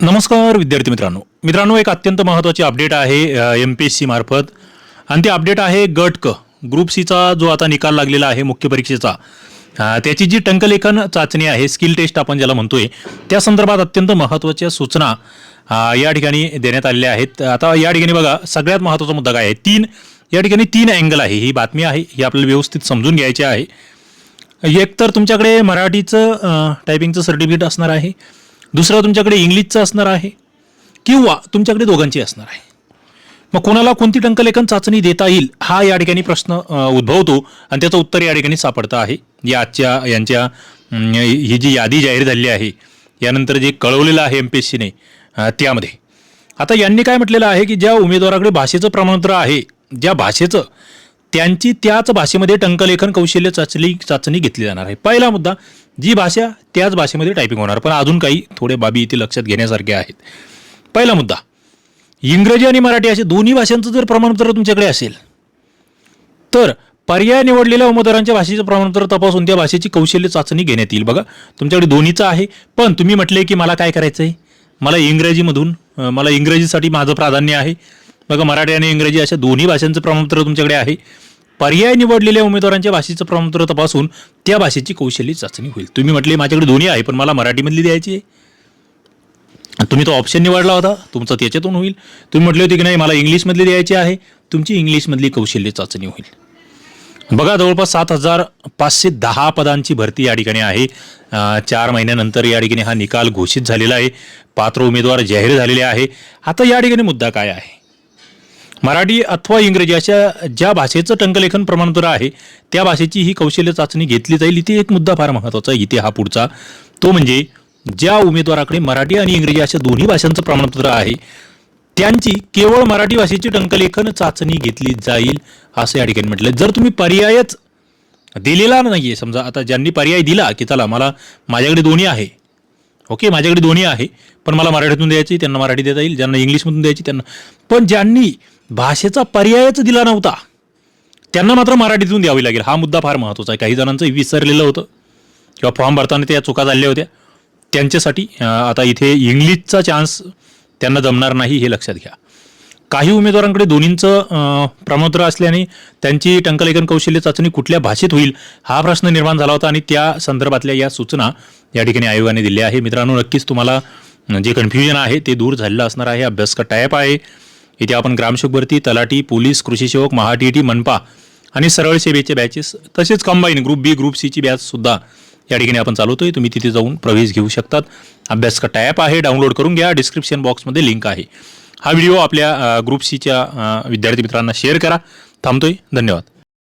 नमस्कार विद्यार्थी मित्रांनो. मित्रांनो एक अत्यंत महत्त्वाची अपडेट आहे एम पी एस सी मार्फत. आणि ती अपडेट आहे गट क. ग्रुप सीचा जो आता निकाल लागलेला आहे मुख्य परीक्षेचा त्याची जी टंकलेखन चाचणी आहे स्किल टेस्ट आपण ज्याला म्हणतोय त्या संदर्भात अत्यंत महत्त्वाच्या सूचना या ठिकाणी देण्यात आलेल्या आहेत. आता या ठिकाणी बघा सगळ्यात महत्त्वाचा मुद्दा काय आहे? तीन या ठिकाणी तीन अँगल आहे. ही बातमी आहे ही आपल्याला व्यवस्थित समजून घ्यायची आहे. एक तर तुमच्याकडे मराठीचं टायपिंगचं सर्टिफिकेट असणार आहे. दुसरा तुमच्याकडे इंग्लिशचा असणार आहे किंवा तुमच्याकडे दोघांची असणार आहे. मग कोणाला कोणती टंकलेखन चाचणी देता येईल हा या ठिकाणी प्रश्न उद्भवतो आणि त्याचं उत्तर या ठिकाणी सापडतं आहे. या आजच्या यांच्या ही जी यादी जाहीर झाली आहे यानंतर जे कळवलेलं आहे एम पी एस सीने त्यामध्ये. आता यांनी काय म्हटलेलं आहे की ज्या उमेदवाराकडे भाषेचं प्रमाणपत्र आहे ज्या भाषेचं त्यांची त्याच भाषेमध्ये टंकलेखन कौशल्य चाचणी चाचणी घेतली जाणार आहे. पहिला मुद्दा जी भाषा त्याच भाषेमध्ये टायपिंग होणार. पण अजून काही थोडे बाबी इथे लक्षात घेण्यासारखे आहेत. पहिला मुद्दा. इंग्रजी आणि मराठी असे दोन्ही भाषांचं जर प्रमाणपत्र तुमच्याकडे असेल तर पर्याय निवडलेल्या उमेदवारांच्या भाषेचं प्रमाणपत्र तपासून त्या भाषेची कौशल्य चाचणी घेण्यात येईल. बघा तुमच्याकडे दोन्हीचं आहे पण तुम्ही म्हटले की मला काय करायचं आहे मला इंग्रजीमधून मला इंग्रजीसाठी माझं प्राधान्य आहे. बघा मराठी आणि इंग्रजी अशा दोन्ही भाषांचं प्रमाणपत्र तुमच्याकडे आहे. पर्याय निवडलेल्या उमेदवारांच्या भाषेचं प्रमाणपत्र तपासून त्या भाषेची कौशल्य चाचणी होईल. तुम्ही म्हटले माझ्याकडे दोन्ही आहे पण मला मराठीमधली द्यायची आहे. तुम्ही तो ऑप्शन निवडला होता तुमचा त्याच्यातून होईल. तुम्ही म्हटले होते की नाही मला इंग्लिशमधली द्यायची आहे. तुमची इंग्लिशमधली कौशल्य चाचणी होईल. बघा जवळपास सात हजार पाचशे दहा पदांची भरती या ठिकाणी आहे. चार महिन्यानंतर या ठिकाणी हा निकाल घोषित झालेला आहे. पात्र उमेदवार जाहीर झालेले आहे. आता या ठिकाणी मुद्दा काय आहे? मराठी अथवा इंग्रजी अशा ज्या भाषेचं टंकलेखन प्रमाणपत्र आहे त्या भाषेची ही कौशल्य चाचणी घेतली जाईल. इथे एक मुद्दा फार महत्त्वाचा आहे. इथे हा पुढचा. तो म्हणजे ज्या उमेदवाराकडे मराठी आणि इंग्रजी अशा दोन्ही भाषांचं प्रमाणपत्र आहे त्यांची केवळ मराठी भाषेची टंकलेखन चाचणी घेतली जाईल असं या ठिकाणी म्हटलं जर तुम्ही पर्यायच दिलेला नाहीये समजा आता ज्यांनी पर्याय दिला की चला मला माझ्याकडे दोन्ही आहे. ओके माझ्याकडे दोन्ही आहे पण मला मराठीतून द्यायची त्यांना मराठी देता येईल ज्यांना इंग्लिशमधून द्यायची त्यांना. पण ज्यांनी भाषेचा पर्यायच दिला नव्हता. त्यांना मात्र मराठीतून द्यावी लागेल. हा मुद्दा फार महत्त्वाचा आहे. काही जणांचं विसरलेलं होतं. किंवा फॉर्म भरताना त्या चुका झाल्या होत्या. त्यांच्यासाठी आता इथे इंग्लिशचा चान्स त्यांना जमणार नाही हे लक्षात घ्या. काही उमेदवारांकडे दोन्हींचं अं, प्रमाणपत्र असल्याने त्यांची टंकलेखन कौशल्य चाचणी कुठल्या भाषेत होईल हा प्रश्न निर्माण झाला होता आणि त्या संदर्भातल्या या सूचना या ठिकाणी आयोगाने दिल्या आहे. मित्रांनो नक्कीच तुम्हाला जे कन्फ्युजन आहे ते दूर झालेलं असणार आहे. अभ्यास का टायप आहे. इथे आपण ग्रामसेवक भरती तलाठी पोलीस कृषी सेवक महा टी मनपा आणि सरळ सेवेचे बॅचेस तसेच कंबाईन ग्रुप बी ग्रुप सीची बॅचसुद्धा या ठिकाणी आपण चालवतोय. तुम्ही तिथे जाऊन प्रवेश घेऊ शकतात. अभ्यास का टॅप आहे. डाउनलोड करून घ्या. डिस्क्रिप्शन बॉक्समध्ये लिंक आहे. हा व्हिडिओ आपल्या ग्रुप सीच्या विद्यार्थी मित्रांना शेअर करा. थांबतोय. धन्यवाद.